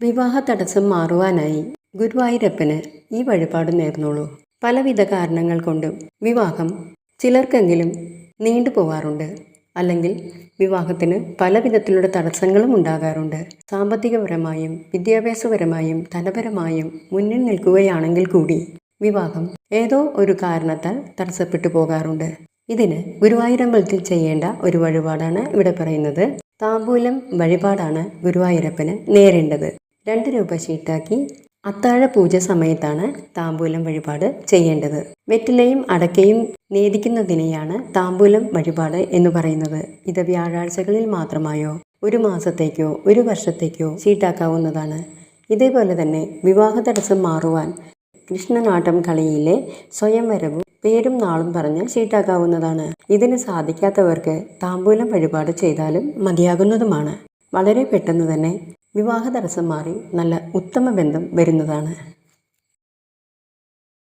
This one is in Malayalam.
വിവാഹ തടസ്സം മാറുവാനായി ഗുരുവായൂരപ്പന് ഈ വഴിപാട് നേർന്നോളൂ. പലവിധ കാരണങ്ങൾ കൊണ്ടും വിവാഹം ചിലർക്കെങ്കിലും നീണ്ടു പോവാറുണ്ട്. അല്ലെങ്കിൽ വിവാഹത്തിന് പല വിധത്തിലുള്ള തടസ്സങ്ങളും ഉണ്ടാകാറുണ്ട്. സാമ്പത്തികപരമായും വിദ്യാഭ്യാസപരമായും ധനപരമായും മുന്നിൽ നിൽക്കുകയാണെങ്കിൽ കൂടി വിവാഹം ഏതോ ഒരു കാരണത്താൽ തടസ്സപ്പെട്ടു പോകാറുണ്ട്. ഇതിന് ഗുരുവായൂരമ്പലത്തിൽ ചെയ്യേണ്ട ഒരു വഴിപാടാണ് ഇവിടെ പറയുന്നത്. താമ്പൂലം വഴിപാടാണ് ഗുരുവായൂരപ്പന് നേരേണ്ടത്. രണ്ട് രൂപ ഷീട്ടാക്കി അത്താഴ പൂജ സമയത്താണ് താമ്പൂലം വഴിപാട് ചെയ്യേണ്ടത്. വെറ്റിലയും അടക്കയും നേദിക്കുന്നതിനെയാണ് താമ്പൂലം വഴിപാട് എന്ന് പറയുന്നത്. ഇത് വ്യാഴാഴ്ചകളിൽ മാത്രമായോ ഒരു മാസത്തേക്കോ ഒരു വർഷത്തേക്കോ ഷീട്ടാക്കാവുന്നതാണ് ഇതേപോലെ തന്നെ വിവാഹ തടസ്സം മാറുവാൻ കൃഷ്ണനാട്ടം കളിയിലെ സ്വയംവരവും പേരും നാളും പറഞ്ഞ് ഷീട്ടാക്കാവുന്നതാണ് ഇതിന് സാധിക്കാത്തവർക്ക് താമ്പൂലം വഴിപാട് ചെയ്താലും മതിയാകുന്നതുമാണ്. വളരെ പെട്ടെന്ന് തന്നെ വിവാഹ തടസ്സം മാറി നല്ല ഉത്തമ ബന്ധം വരുന്നതാണ്.